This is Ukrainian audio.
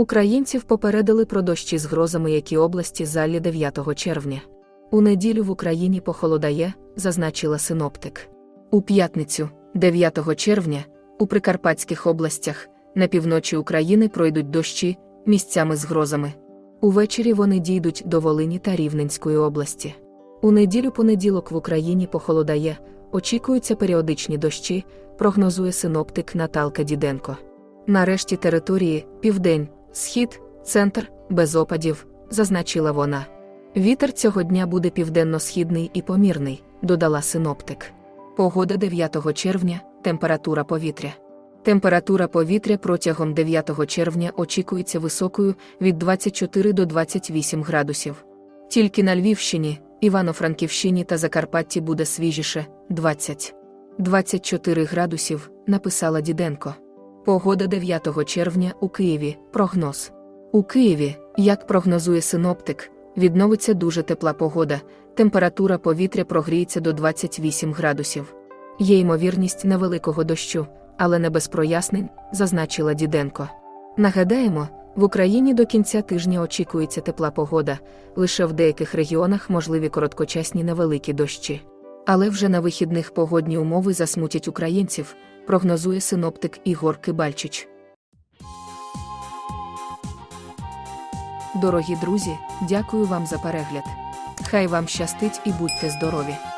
Українців попередили про дощі з грозами, які області залі 9 червня. У неділю в Україні похолодає, зазначила синоптик. У п'ятницю, 9 червня, у Прикарпатських областях, на півночі України пройдуть дощі, місцями з грозами. Увечері вони дійдуть до Волині та Рівненської області. У неділю понеділок в Україні похолодає, очікуються періодичні дощі, прогнозує синоптик Наталка Діденко. Нарешті території південь, схід, центр, без опадів, зазначила вона. Вітер цього дня буде південно-східний і помірний, додала синоптик. Погода 9 червня, температура повітря. Температура повітря протягом 9 червня очікується високою від 24 до 28 градусів. Тільки на Львівщині, Івано-Франківщині та Закарпатті буде свіжіше 20. 24 градусів, написала Діденко. Погода 9 червня у Києві. Прогноз. У Києві, як прогнозує синоптик, відновиться дуже тепла погода, температура повітря прогріється до 28 градусів. Є ймовірність невеликого дощу, але не без прояснень, зазначила Діденко. Нагадаємо, в Україні до кінця тижня очікується тепла погода, лише в деяких регіонах можливі короткочасні невеликі дощі. Але вже на вихідних погодні умови засмутять українців, прогнозує синоптик Ігор Кибальчич. Дорогі друзі, дякую вам за перегляд. Хай вам щастить і будьте здорові!